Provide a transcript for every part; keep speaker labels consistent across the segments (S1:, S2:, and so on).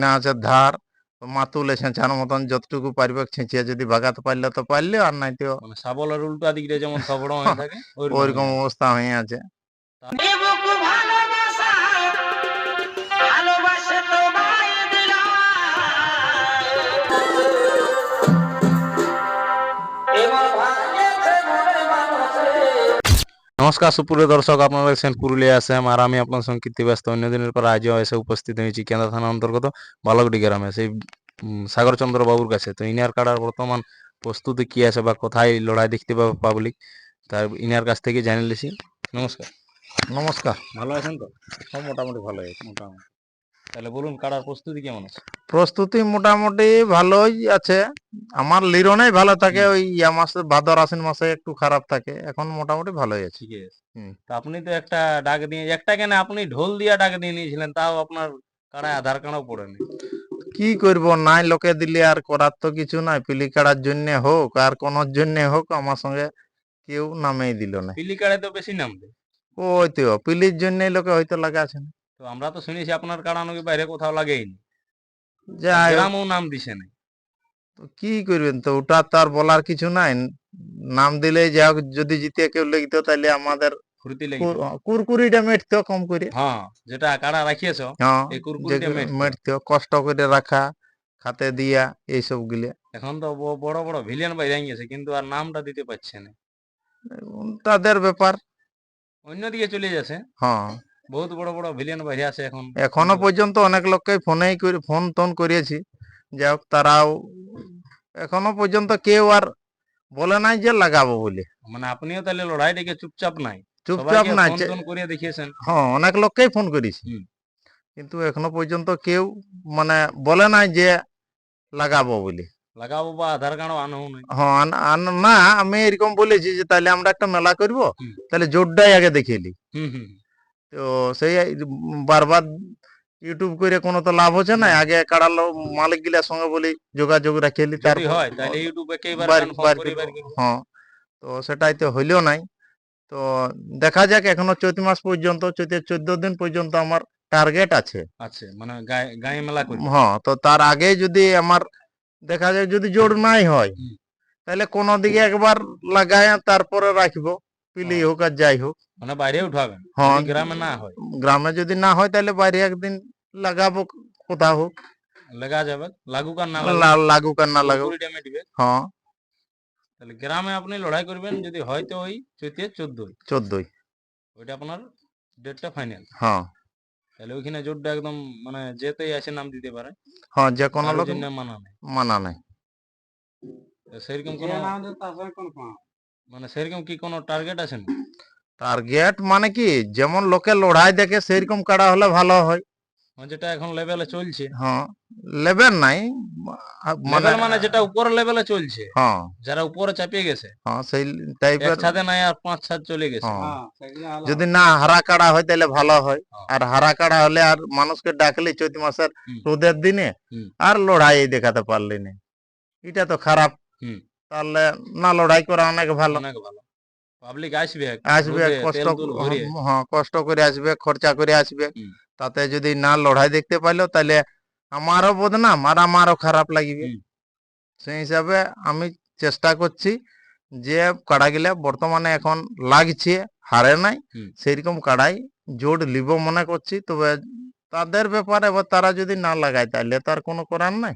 S1: না আছে ধার মাতুল ছেঁচার মতন যতটুকু পারবে ছেঁচিয়ে যদি ভাগাতে পারলে তো পারলে আর নাই তো
S2: সাবলের শাবলের উল্টা দিকটা যেমন সবড় হয়ে থাকে
S1: ওইরকম অবস্থা হয়ে আছে।
S2: নমস্কার সুপ্রিয় দর্শক আপনারা দেখছেন পুরুলিয়া আসাম আর আমি আপনার সঙ্গে কীর্তি ব্যস্ত। অন্য দিনের পর আজও এসে উপস্থিত হয়েছি কেন্দ্র থানা অন্তর্গত বালকডি গ্রামে সেই সাগরচন্দ্র বাবুর কাছে। তো ইনার কাটার বর্তমান প্রস্তুতি কি আছে বা কোথায় লড়াই দেখতে পাবে পাবলিক তার ইনার কাছ থেকে জানিয়ে নমস্কার।
S1: নমস্কার।
S2: ভালো আছেন তো?
S1: সব মোটামুটি ভালো আছে।
S2: মোটামুটি। তাহলে বলুন কাটার প্রস্তুতি কেমন আছে?
S1: প্রস্তুতি মোটামুটি ভালোই আছে। আমার লিরনেই ভালো থাকে ওই ইয়া মাসে ভাদর আশ্বিন মাসে একটু খারাপ থাকে এখন মোটামুটি ভালোই আছে।
S2: ঠিক আছে। তো আপনি তো একটা ডাক দিয়ে একটা কেন আপনি ঢোল দিয়া ডাক দিয়ে নিয়েছিলেন তাও আপনার কাড়ায় আধার কার্ডও পড়েনি
S1: কি করব নাই লোকে দিলে আর করার তো কিছু নাই পিলি কাড়ার জন্য হোক আর কোনোর জন্য হোক আমার সঙ্গে কেউ নামেই দিল না।
S2: পিলি কাড়ায় তো বেশি নাম দেয়
S1: ওই তো পিলির জন্যই লোকে হয়তো লাগা আছে না
S2: তো আমরা তো শুনেছি আপনার কাড়া নাকি বাইরে কোথাও লাগেইনি।
S1: যাই
S2: গ্রামও নাম দিছে না
S1: তো কি করবেন? তো ওটা তো আর বলার কিছু নাই। নাম দিলে যা হোক যদি জিতে কেউ লিখতো তাহলে আমাদের
S2: ফুর্তি লেগে
S1: কুরকুরিটা মেটতো কম করে।
S2: হ্যাঁ যেটা কাড়া রাখিয়েছ
S1: হ্যাঁ
S2: এই কুরকুরিটা মেটতো।
S1: কষ্ট করে রাখা খাতে দিয়া এইসবগুলা।
S2: এখন তো বড় বড় ভিলিয়ান বাইরে গেছে কিন্তু আর নামটা দিতে পারছে না।
S1: তাদের ব্যাপার।
S2: অন্যদিকে চলে যাচ্ছে
S1: হ্যাঁ।
S2: বহুত বড় বড় ভিলিয়ান বাইরে আছে এখন।
S1: এখনও পর্যন্ত অনেক লোককে ফোনেই করে ফোন টোন করিয়েছি। যাই হোক তারাও এখনও পর্যন্ত কেউ আর বলে নাই যে লাগাবো বলে।
S2: মানে আপনিও তাহলে লড়াই ডেকে চুপচাপ নাই।
S1: চুপচাপ নাই
S2: ফোন করিয়ে দেখিয়েছেন।
S1: হ্যাঁ অনেক লোককেই ফোন করেছি কিন্তু এখনও পর্যন্ত কেউ মানে বলে নাই যে লাগাবো বলে।
S2: লাগাবো বা আধার কার্ড আনো
S1: হ্যাঁ না আমি এরকম বলেছি যে তাহলে আমরা একটা মেলা করব তাহলে জোরটাই আগে দেখিলি
S2: হুম হুম।
S1: তো সেই বারবার ইউটিউব করে কোনো তো লাভ হচ্ছে না আগে কাড়ালো মালিক গিলার সঙ্গে বলি যোগাযোগ রাখিলি তারপর
S2: হয়
S1: তো সেটাই তো হইলেও নাই। তো দেখা যাক এখনও চৈত মাস পর্যন্ত চৈতের চোদ্দ দিন পর্যন্ত আমার টার্গেট আছে।
S2: আছে মানে গায়ে মেলা
S1: হ্যাঁ তো তার আগে যদি আমার দেখা যায় যদি জোর নাই হয় তাহলে কোনো দিকে একবার লাগায় তারপরে রাখব। পিলি। হোক আর যাই হোক।
S2: মানে বাইরে উঠাবেন
S1: হ্যাঁ
S2: গ্রামে না হয়।
S1: গ্রামে যদি না হয় তাহলে বাইরে একদিন লাগাবো কোথাও হোক।
S2: লাগা যাবে লাগুক আর না লাগুক
S1: লা- লাগুক। আর না লাগুক। হ্যাঁ।
S2: তাহলে গ্রামে আপনি লড়াই করবেন যদি হয় তো ওই চৈতে চোদ্দই।
S1: চোদ্দই।
S2: ওইটা আপনার ডেটটা ফাইনাল
S1: হ্যাঁ।
S2: তাহলে ওইখানে জোরটা একদম মানে যেতেই আছে নাম দিতে পারে।
S1: হ্যাঁ যে কোনো লোক
S2: জন্য মানা নেই।
S1: মানা নাই।
S2: তো সেরকম কোনো মানে সেরকম কি কোনো টার্গেট আছে না
S1: টার্গেট মানে কি যেমন লোকে লড়াই দেখে সেরকম কাড়া হলে ভালো হয়।
S2: মানে যেটা এখন লেভেলে চলছে।
S1: হ্যাঁ লেবেন নাই
S2: লেভেল মানে যেটা উপর লেভেলে চলছে।
S1: হ্যাঁ।
S2: যারা উপরে চাপিয়ে গেছে।
S1: হ্যাঁ সেই টাইপের
S2: ছাদে নাই আর পাঁচ ছাদ চলে গেছে।
S1: হ্যাঁ। যদি না হারা কাড়া হয় তাহলে ভালো হয়।
S2: হ্যাঁ।
S1: আর হারা কাড়া হলে আর মানুষকে ডাকলে চৈত মাসের। রোদের দিনে
S2: হুম।
S1: আর লড়াই দেখাতে পারলি না। এটা তো খারাপ।
S2: হুম।
S1: তাহলে না লড়াই করা অনেক ভালো।
S2: অনেক ভালো। পাবলিক আসবে
S1: আসবে কষ্ট। হ্যাঁ কষ্ট করে আসবে খরচা করে আসবে। তাতে যদি না লড়াই দেখতে পাইলো তাহলে আমারও বদনাম আর আমারও খারাপ লাগবে। সেই হিসাবে আমি চেষ্টা করছি যে কাড়াগুলা বর্তমানে এখন লাগছে হারে নাই। সেইরকম কাড়াই জোর লিব মনে করছি। তবে তাদের ব্যাপারে এবার তারা যদি না লাগায় তাহলে তার কোনো করার নাই।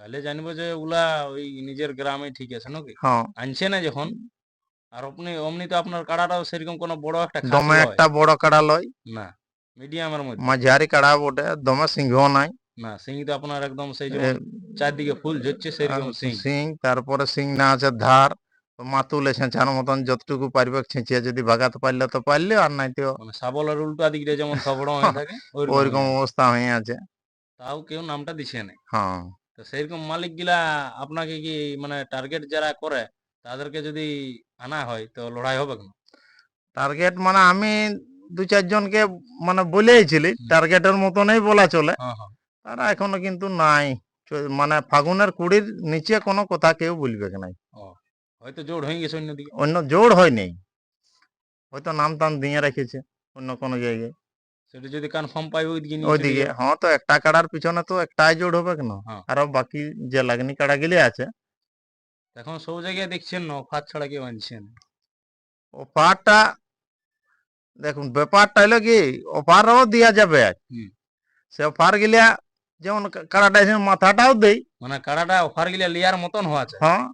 S2: তাহলে জানব যে ওলা ওই নিজের গ্রামে ঠিক আছে নাকি?
S1: হ্যাঁ।
S2: আনছে না যখন আর আপনি অমনি তো আপনার কাড়াটাও সেরকম কোনো বড় একটা
S1: দমে একটা বড় কাড়া লয়।
S2: না মিডিয়ামের মধ্যে।
S1: মাঝারি কাড়া বটে দমে সিংহ নাই।
S2: না সিং তো আপনার একদম সেই যেমন চারদিকে ফুল ঝরছে সেরকম সিং।
S1: সিং তারপরে সিং না আছে ধার মাতুলে ছেঁচানোর মতন যতটুকু পারবে ছেঁচিয়ে যদি ভাগাতে পারলে তো পারলে আর নাই তো
S2: মানে শাবলের উল্টা দিকটা যেমন সবড় হয়ে থাকে ওইরকম।
S1: অবস্থা হয়ে আছে।
S2: তাও কেউ নামটা দিছে না।
S1: হ্যাঁ।
S2: তো সেরকম মালিক গিলা আপনাকে কি মানে টার্গেট যারা করে তাদেরকে যদি আনা হয় তো লড়াই হবে কেন?
S1: টার্গেট মানে আমি দু চারজনকে মানে বলেইছিলি টার্গেটের মতনই বলা চলে।
S2: হ্যাঁ হ্যাঁ।
S1: তারা এখনও কিন্তু নাই। মানে ফাগুনের কুড়ির নিচে কোনো কথা কেউ বলবে নাই।
S2: হয়তো জোর হয়ে গেছে অন্যদিকে।
S1: অন্য জোর হয়নি। হয়তো নাম টাম দিয়ে রেখেছে অন্য কোনো জায়গায়।
S2: সেটা যদি কনফার্ম পাই ওইদিকে
S1: ওইদিকে হ্যাঁ তো একটা কাড়ার পিছনে তো একটাই জোড় হবে কেন?
S2: হ্যাঁ।
S1: আরও বাকি যে লাগনি কাড়া গিলে আছে।
S2: এখন সব জায়গায় দেখছেন না অফার ছাড়া কেউ আনছে না।
S1: অফারটা দেখুন ব্যাপারটা হলো কি অফারও দেওয়া যাবে। সে অফার গিলা যেমন কাড়াটা এসে মাথাটাও দেই।
S2: মানে কাড়াটা অফার গিলা লিয়ার মতন হওয়া চাই।
S1: হ্যাঁ।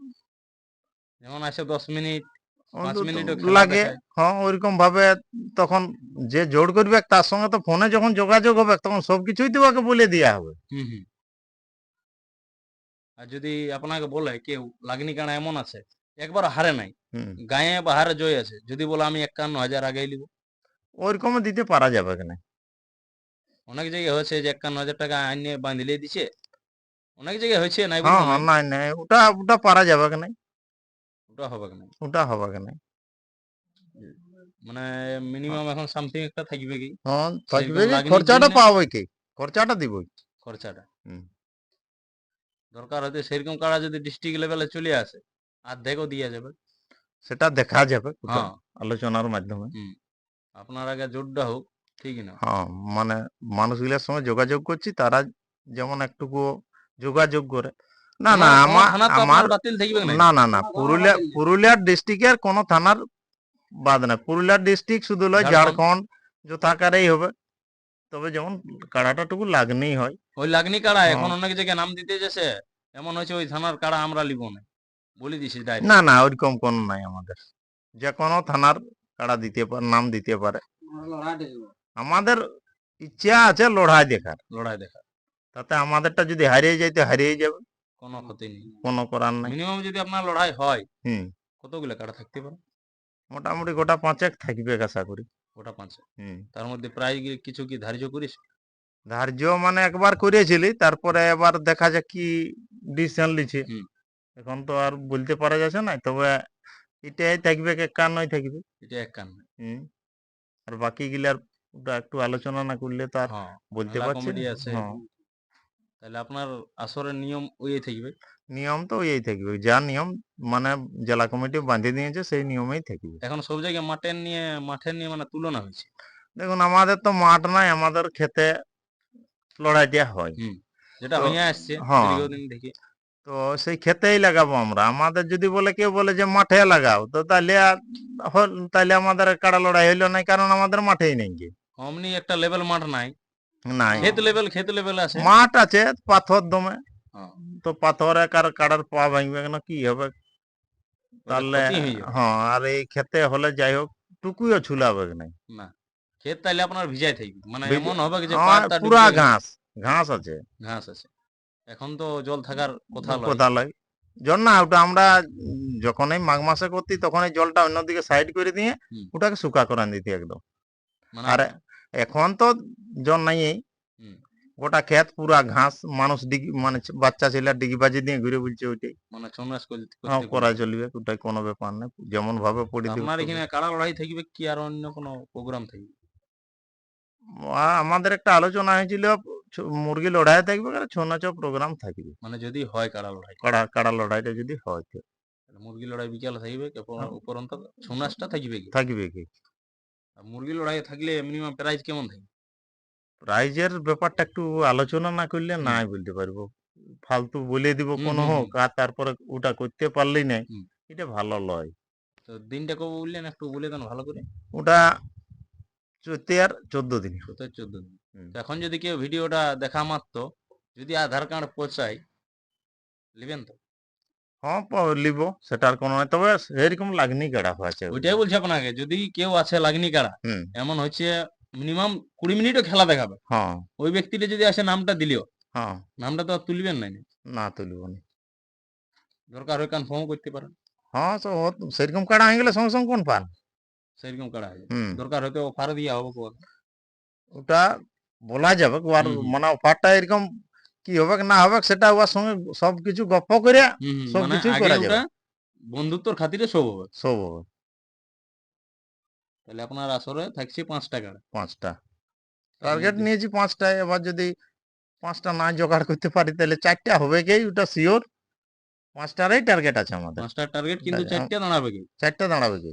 S2: যেমন আছে দশ মিনিট
S1: লাগে। হ্যাঁ ওইরকম ভাবে তখন যে জোর করবে তার সঙ্গে তো ফোনে যখন যোগাযোগ হবে তখন সবকিছুই তো ওকে বলে দেওয়া হবে।
S2: আর যদি আপনাকে বলে কেউ লাগনি কাড়া এমন আছে একবার হারে নাই গায়ে বা হারে জয় আছে যদি বলে আমি একান্ন হাজার আগে নিব
S1: ওইরকম দিতে পারা যাবে কেন
S2: অনেক জায়গায় হয়েছে যে একান্ন হাজার টাকা আইনে বাঁধিলে দিছে। অনেক জায়গায় হয়েছে নাই
S1: হ্যাঁ
S2: না,
S1: ওটা ওটা পারা যাবে কেন
S2: ওটা হবে না
S1: ওটা হবে কেন?
S2: মানে মিনিমাম এখন সামথিং একটা থাকবে কি?
S1: হ্যাঁ থাকবে কি, খরচাটা পাবো কি? খরচাটা দিবই।
S2: খরচাটা। দরকার হয়তো সেরকম কাড়া যদি ডিস্ট্রিক্ট লেভেলে চলে আসে অর্ধেকও দিয়ে যাবে।
S1: সেটা দেখা যাবে
S2: হ্যাঁ।
S1: আলোচনার মাধ্যমে।
S2: আপনার আগে জোরটা হোক ঠিক না?
S1: হ্যাঁ মানে মানুষগুলোর সঙ্গে যোগাযোগ করছি তারা যেমন একটুকু যোগাযোগ করে না না
S2: কোনো
S1: আমার আমার
S2: বাতিল থাকবে না।
S1: না না পুরুলিয়া পুরুলিয়ার ডিস্ট্রিক্টের কোন থানার বাদ না পুরুলিয়ার ডিস্ট্রিক্ট শুধু লয়
S2: ঝাড়খণ্ড।
S1: যথাকারেই হবে। তবে যেমন কাড়াটা টুকু লাগনেই হয়।
S2: ওই লাগনি কাড়া
S1: হ্যাঁ।
S2: এখন অনেক জায়গায় নাম দিতে যেছে এমন হয়েছে ওই থানার কাড়া আমরা লিব না। বলে দিছি
S1: না না ওইরকম কোন নাই আমাদের। যে কোনো থানার কাড়া দিতে পারে নাম দিতে পারে। আমাদের ইচ্ছা আছে লড়াই দেখার।
S2: লড়াই দেখার।
S1: তাতে আমাদেরটা যদি হারিয়ে যায় তো হারিয়ে যাবে।
S2: কোনো ক্ষতি নেই।
S1: কোনো করার নাই।
S2: মিনিমাম যদি আপনার লড়াই হয়
S1: হুম।
S2: কতগুলো কাড়া থাকতে পারে?
S1: মোটামুটি গোটা পাঁচেক থাকবে আশা করি।
S2: ওটা পাঁচে
S1: হুম।
S2: তার মধ্যে প্রায় কিছু কি ধার্য করিস
S1: ধার্য মানে একবার করেছিলি তারপরে এবার দেখা যাক কি ডিসিশন লিছে এখন তো আর বলতে পারা যাচ্ছে না তবে এটাই থাকবে একান্নই থাকবে।
S2: এটা এক কান
S1: হুম। আর বাকি গিলার একটু আলোচনা না করলে তো আর
S2: হ্যাঁ
S1: বলতে পারছি না।
S2: তাহলে আপনার আসরের নিয়ম ওই থাকবে?
S1: নিয়ম তো এই থাকবে। যা নিয়ম মানে জেলা কমিটি বাঁধে দিয়েছে সেই নিয়মেই থাকবে।
S2: এখন সব জায়গায় মাঠের নিয়ে মাঠের নিয়ে মানে তুলনা হয়েছে?
S1: দেখুন আমাদের তো মাঠ নাই আমাদের খেতে লড়াই লড়াইটা হয়।
S2: যেটা হয়ে আসছে
S1: হ্যাঁ।
S2: দীর্ঘদিন থেকে।
S1: তো সেই খেতেই লাগাবো আমরা। আমাদের যদি বলে কেউ বলে যে মাঠে লাগাও তো তাহলে তাহলে আমাদের কাড়া লড়াই হইল না কারণ আমাদের মাঠেই নেই। গিয়ে
S2: অমনি একটা লেভেল মাঠ নাই।
S1: নাই।
S2: ক্ষেত লেভেল ক্ষেত লেভেল আছে।
S1: মাঠ আছে পাথর দমে।
S2: হ্যাঁ।
S1: তো পাথরে কার কাড়ার পা ভাঙবে কেন? কি হবে? তাহলে
S2: হয়ে
S1: আর এই খেতে হলে যাই হোক টুকুও ছুলাবে নাই?
S2: না ক্ষেত তাইলে আপনার ভিজাই থাকবে। মানে এমন হবে যে
S1: হ্যাঁ, পুরা ঘাস ঘাস আছে।
S2: ঘাস আছে। এখন তো জল থাকার কথা।
S1: কোথা লয়। জল না ওটা আমরা যখনই মাঘ মাসে করতি তখন এই জলটা অন্যদিকে সাইড করে দিয়ে ওটাকে শুকা করান দিতি একদম।
S2: মানে
S1: আর এখন তো জল নাই গোটা ক্ষেত পুরা ঘাস মানুষ ডিগি মানে বাচ্চা ছেলে ডিগি বাজি দিয়ে ঘুরে বলছে ওইটাই।
S2: মানে ছৌ
S1: হ্যাঁ করা চলবে ওটাই কোনো ব্যাপার না। যেমন ভাবে পড়ে দিব
S2: আপনার এখানে কাড়া লড়াই থাকবে কি আর অন্য কোনো প্রোগ্রাম থাকবে?
S1: আমাদের একটা আলোচনা হয়েছিল মুরগি লড়াই থাকবে আর ছৌ প্রোগ্রাম থাকবে।
S2: মানে যদি হয় কাড়া লড়াই?
S1: কাড়া কাড়া লড়াইটা যদি হয়
S2: মুরগি লড়াই বিকালে থাকবে
S1: হ্যাঁ।
S2: উপরন্ত ছৌ নাচটা থাকবে কি?
S1: থাকবে কি?
S2: মুরগি লড়াই থাকলে মিনিমাম প্রাইস কেমন থাকবে
S1: প্রাইজের ব্যাপারটা একটু আলোচনা না করলে নাই বলতে পারব। ফালতু বলে দিব কোনো হোক আর তারপরে ওটা করতে পারলেই নাই এটা ভালো লয়।
S2: তো দিনটা কবে বললেন? একটু বলে দেন ভালো করে।
S1: ওটা চৈতে আর চোদ্দ দিন।
S2: চোদ্দ দিন। এখন যদি কেউ ভিডিওটা দেখা মাত্র যদি আধার কার্ড পৌঁছায় নেবেন তো?
S1: হ্যাঁ লিব সেটার কোনো নাই তবে সেরকম লাগনি গাড়া হয়েছে
S2: ওইটাই বলছি আপনাকে যদি কেউ আছে লাগনি কাড়া এমন হচ্ছে মিনিমাম কুড়ি মিনিটও খেলা দেখাবে।
S1: হ্যাঁ।
S2: ওই ব্যক্তিটা যদি আসে নামটা দিলিও
S1: হ্যাঁ।
S2: নামটা তো আর তুলবেন নাই
S1: না তুলিব না
S2: দরকার হয় কনফার্ম করতে পারেন।
S1: হ্যাঁ তো সেরকম কাড়া হয়ে গেলে সঙ্গে সঙ্গে কোন পান?
S2: সেরকম কাড়া হয় দরকার হয়তো অফার দিয়া হবে
S1: ওটা বলা যাবে আর। মানে অফারটা এরকম কি হবে না হবে সেটা ওর সঙ্গে সবকিছু গপ্প করে
S2: হুম, হুম,
S1: সব
S2: মানে
S1: করা যাবে।
S2: বন্ধুত্বর খাতিরে সব হবে।
S1: সব হবে।
S2: তাহলে আপনার আসরে থাকছে পাঁচ টাকা
S1: পাঁচটা। টার্গেট নিয়েছি পাঁচটা এবার যদি পাঁচটা না জোগাড় করতে পারি তাহলে চারটা হবে কি? ওটা শিওর পাঁচটারই টার্গেট আছে আমাদের।
S2: পাঁচটা টার্গেট কিন্তু চারটে দাঁড়াবে কি?
S1: চারটা দাঁড়াবে কি?